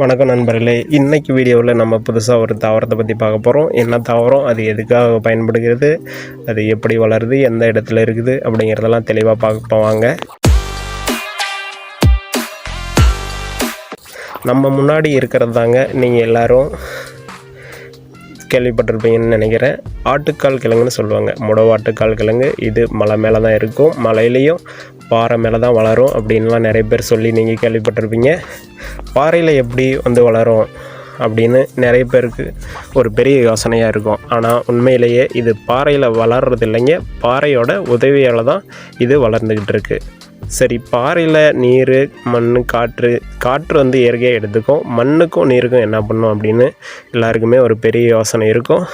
வணக்கம் நண்பர்களே. இன்றைக்கி வீடியோவில் நம்ம புதுசாக ஒரு தாவரத்தை பற்றி பார்க்க போகிறோம் என்ன தாவரம் அது எதுக்காக பயன்படுகிறது அது எப்படி வளருது எந்த இடத்துல இருக்குது அப்படிங்கிறதெல்லாம் தெளிவாக பார்க்க வாங்க. நம்ம முன்னாடி இருக்கிறது தாங்க நீங்கள் எல்லோரும் கேள்விப்பட்டிருப்பீங்கன்னு நினைக்கிறேன். ஆட்டுக்கால் கிழங்குன்னு சொல்லுவாங்க. முடவாட்டுக்கால் கிழங்கு இது மலை மேலே தான் இருக்கும். மலையிலையும் பாறை மேலே தான் வளரும் அப்படின்லாம் நிறைய பேர் சொல்லி நீங்கள் கேள்விப்பட்டிருப்பீங்க. பாறையில் எப்படி வந்து வளரும் அப்படின்னு நிறைய பேருக்கு ஒரு பெரிய யோசனையாக இருக்கும். ஆனால் உண்மையிலேயே இது பாறையில் வளர்றது இல்லைங்க. பாறையோட உதவியால் தான் இது வளர்ந்துக்கிட்டு இருக்குது சரி பாறையில் நீர் மண் காற்று காற்று வந்து இயற்கையாக எடுத்துக்கும். மண்ணுக்கும் நீருக்கும் என்ன பண்ணும் அப்படின்னு எல்லாருக்குமே ஒரு பெரிய யோசனை இருக்கும்.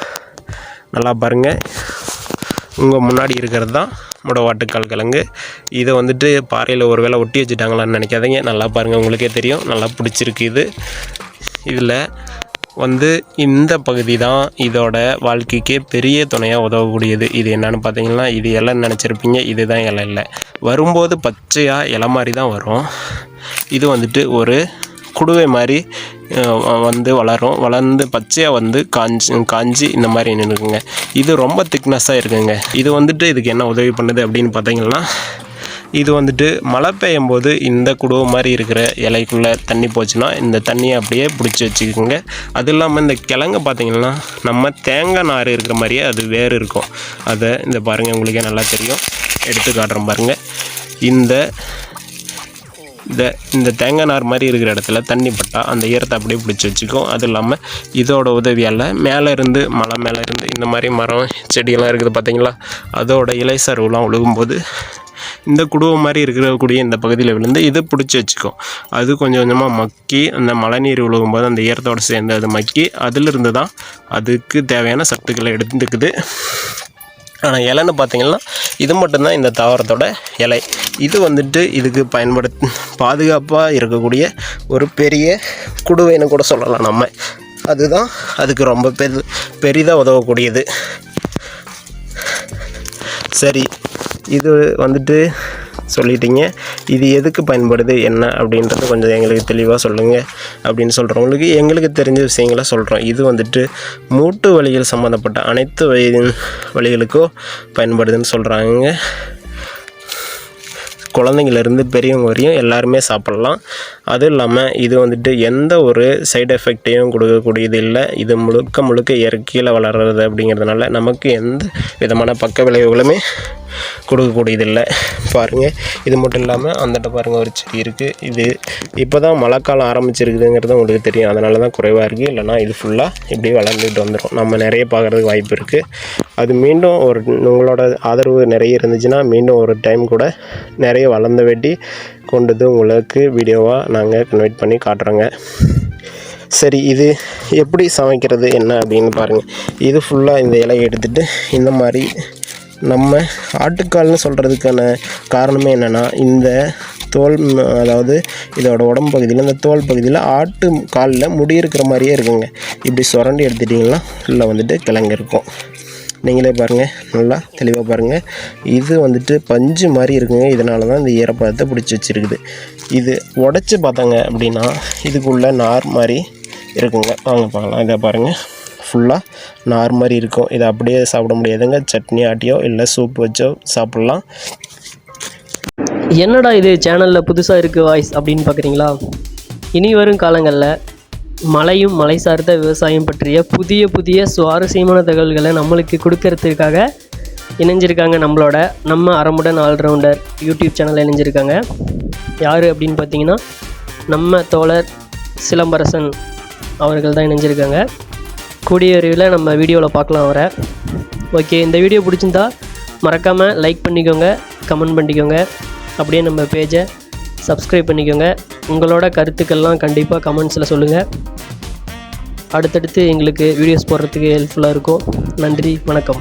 நல்லா பாருங்கள் உங்கள் முன்னாடி இருக்கிறது தான் முடவாட்டுக்கால் கிழங்கு. இதை வந்துட்டு பாறையில் ஒரு வேளை ஒட்டி வச்சுட்டாங்களான்னு நினைக்காதீங்க. நல்லா பாருங்கள் உங்களுக்கே தெரியும். நல்லா பிடிச்சிருக்கு இது. இதில் வந்து இந்த பகுதி தான் இதோட வாழ்க்கைக்கே பெரிய துணையாக உதவக்கூடியது. இது என்னென்னு பார்த்தீங்கன்னா இது எல்லாம் நினச்சிருப்பீங்க. இதுதான் இலை இல்லை. வரும்போது பச்சையாக இலை மாதிரி தான் வரும். இது வந்துட்டு ஒரு குடுவை மாதிரி வந்து வளரும். வளர்ந்து பச்சையாக வந்து காஞ்சி காஞ்சி இந்த மாதிரி நின்றுக்குங்க. இது ரொம்ப திக்னஸ்ஸாக இருக்குங்க. இது வந்துட்டு இதுக்கு என்ன உதவி பண்ணுது அப்படின்னு பார்த்தீங்கன்னா இது வந்துட்டு மழை பெய்யும் போது இந்த குடுவை மாதிரி இருக்கிற இலைக்குள்ளே தண்ணி போச்சுன்னா இந்த தண்ணியை அப்படியே பிடிச்சி வச்சுக்கோங்க. அது இல்லாமல் இந்த கிழங்கு பார்த்திங்கன்னா நம்ம தேங்காய் நார் இருக்கிற மாதிரியே அது வேறு இருக்கும். அதை இந்த பாருங்கள் உங்களுக்கே நல்லா தெரியும். எடுத்து காட்டுறோம் பாருங்கள் இந்த இந்த இந்த தேங்காய் நார் மாதிரி இருக்கிற இடத்துல தண்ணி பட்டால் அந்த ஈரத்தை அப்படியே பிடிச்சி வச்சுக்கும். அது இல்லாமல் இதோட உதவியால் மேலே இருந்து மலை மேலே இருந்து இந்த மாதிரி மரம் செடியெல்லாம் இருக்குது பார்த்தீங்களா அதோட இலை சருவெலாம் விழுகும்போது இந்த குடுவை மாதிரி இருக்கக்கூடிய இந்த பகுதியில் விழுந்து இதை பிடிச்சி வச்சுக்கும். அது கொஞ்சம் கொஞ்சமாக மக்கி அந்த மழைநீர் விழுகும்போது அந்த ஈரத்தோடு சேர்ந்து அது மக்கி அதிலிருந்து தான் அதுக்கு தேவையான சத்துக்களை எடுத்துக்குது. ஆனால் இலைன்னு பார்த்தீங்கன்னா இது மட்டும்தான் இந்த தாவரத்தோட இலை. இது வந்துட்டு இதுக்கு பயன்படு பாதுகாப்பாக இருக்கக்கூடிய ஒரு பெரிய குடுவைன்னு கூட சொல்லலாம் நம்ம. அதுதான் அதுக்கு ரொம்ப பெரு பெரிதாக உதவக்கூடியது. சரி இது வந்துட்டு சொல்லிட்டீங்க. இது எதுக்கு பயன்படுது? என்ன? அப்படின்றது கொஞ்சம் எங்களுக்கு தெளிவாக சொல்லுங்கள் அப்படின்னு சொல்கிறவங்களுக்கு எங்களுக்கு தெரிஞ்ச விஷயங்களை சொல்கிறோம் இது வந்துட்டு மூட்டு வழிகள் சம்மந்தப்பட்ட அனைத்து வயது வழிகளுக்கும் பயன்படுதுன்னு சொல்கிறாங்க குழந்தைங்கள்லேருந்து பெரியவங்க வரையும் எல்லாருமே சாப்பிட்லாம். அதுவும் இல்லாமல் இது வந்துட்டு எந்த ஒரு சைடு எஃபெக்டையும் கொடுக்கக்கூடியது இல்லை. இது முழுக்க முழுக்க இயற்கையில் வளர்கிறது அப்படிங்கிறதுனால நமக்கு எந்த விதமான பக்க விளைவுகளுமே கொடுக்கக்கூடியதில்லை. பாருங்கள் இது மட்டும் இல்லாமல் அந்தட்ட பாருங்கள் ஒரு செடி இருக்குது இது இப்போ தான் மழை காலம் ஆரம்பிச்சிருக்குதுங்கிறது உங்களுக்கு தெரியும். அதனால தான் குறைவாக இருக்குது இல்லைனா இது ஃபுல்லாக இப்படி வளர்ந்துட்டு வந்துடும் நம்ம நிறைய பார்க்குறதுக்கு வாய்ப்பு இருக்குது அது மீண்டும் ஒரு உங்களோட ஆதரவு நிறைய இருந்துச்சுன்னா மீண்டும் ஒரு டைம் கூட நிறைய வளர்ந்த வெட்டி கொண்டது உங்களுக்கு வீடியோவாக நாங்கள் கன்வெர்ட் பண்ணி காட்டுறோங்க. சரி இது எப்படி சமைக்கிறது என்ன அப்படின்னு பாருங்கள் இது ஃபுல்லாக இந்த இலையை எடுத்துகிட்டு இந்த மாதிரி நம்ம ஆட்டுக்கால்னு சொல்கிறதுக்கான காரணமே என்னென்னா இந்த தோல் அதாவது இதோட உடம்பு பகுதியில் இந்த தோல் பகுதியில் ஆட்டு காலில் முடி இருக்கிற மாதிரியே இருக்குங்க. இப்படி சுரண்டி எடுத்துட்டிங்கன்னா உள்ளே வந்துட்டு கிழங்கு இருக்கும். நீங்களே பாருங்கள் நல்லா தெளிவாக பாருங்கள் இது வந்துட்டு பஞ்சு மாதிரி இருக்குங்க. இதனால தான் இந்த ஈரப்பதத்தை பிடிச்சி வச்சுருக்குது. இது உடச்சி பார்த்தாங்க அப்படின்னா இதுக்குள்ளே நார் மாதிரி இருக்குங்க. வாங்க பார்க்கலாம். இதை பாருங்கள் ஃபுல்லாக நார் மாதிரி இருக்கும். இதை அப்படியே சாப்பிட முடியாதுங்க. சட்னி ஆட்டியோ இல்லை சூப் வச்சோ சாப்பிட்லாம். என்னடா இது? சேனலில் புதுசாக இருக்குது வாய்ஸ் அப்படின்னு பார்க்குறீங்களா இனி வரும் காலங்களில் மலையும் மலை சார்ந்த விவசாயம் பற்றிய புதிய புதிய சுவாரஸ்யமான தகவல்களை நம்மளுக்கு கொடுக்கறதுக்காக இணைஞ்சிருக்காங்க நம்மளோட நம்ம அறமுடன் ஆல்ரவுண்டர் யூடியூப் சேனலில் இணைஞ்சிருக்காங்க. யார் அப்படின்னு பார்த்தீங்கன்னா நம்ம தோழர் சிலம்பரசன் அவர்கள் தான் இணைஞ்சிருக்காங்க. கூடிய விரைவில் நம்ம வீடியோவில் பார்க்கலாம் அவரை. ஓகே இந்த வீடியோ பிடிச்சிருந்தா மறக்காமல் லைக் பண்ணிக்கோங்க கமெண்ட் பண்ணிக்கோங்க. அப்படியே நம்ம பேஜை சப்ஸ்கிரைப் பண்ணிக்கோங்க. உங்களோட கருத்துக்கள்லாம் கண்டிப்பாக கமெண்ட்ஸில் சொல்லுங்கள் அடுத்தடுத்து எங்களுக்கு வீடியோஸ் போடுறதுக்கு ஹெல்ப்ஃபுல்லாக இருக்கும். நன்றி வணக்கம்.